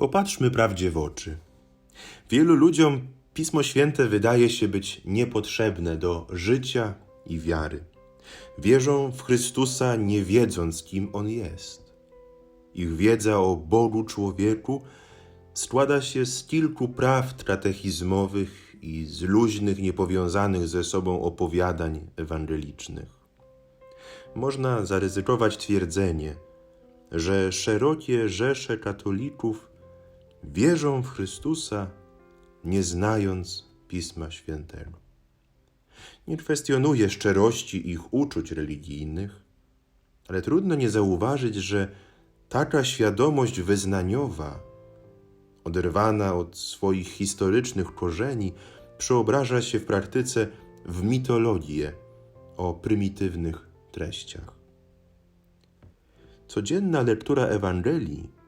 Popatrzmy prawdzie w oczy. Wielu ludziom Pismo Święte wydaje się być niepotrzebne do życia i wiary. Wierzą w Chrystusa, nie wiedząc, kim On jest. Ich wiedza o Bogu człowieku składa się z kilku prawd katechizmowych i z luźnych, niepowiązanych ze sobą opowiadań ewangelicznych. Można zaryzykować twierdzenie, że szerokie rzesze katolików wierzą w Chrystusa, nie znając Pisma Świętego. Nie kwestionuję szczerości ich uczuć religijnych, ale trudno nie zauważyć, że taka świadomość wyznaniowa, oderwana od swoich historycznych korzeni, przeobraża się w praktyce w mitologię o prymitywnych treściach. Codzienna lektura Ewangelii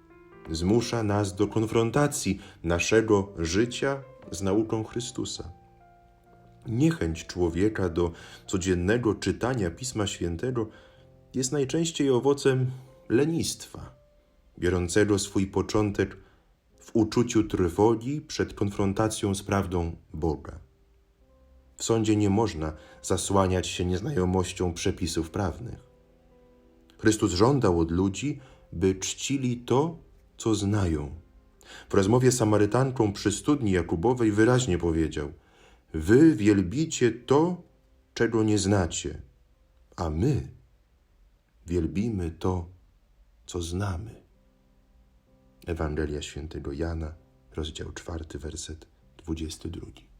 zmusza nas do konfrontacji naszego życia z nauką Chrystusa. Niechęć człowieka do codziennego czytania Pisma Świętego jest najczęściej owocem lenistwa, biorącego swój początek w uczuciu trwogi przed konfrontacją z prawdą Boga. W sądzie nie można zasłaniać się nieznajomością przepisów prawnych. Chrystus żądał od ludzi, by czcili to, co znają. W rozmowie z Samarytanką przy studni Jakubowej wyraźnie powiedział: Wy wielbicie to, czego nie znacie, a my wielbimy to, co znamy. Ewangelia świętego Jana, rozdział czwarty, werset dwudziesty drugi.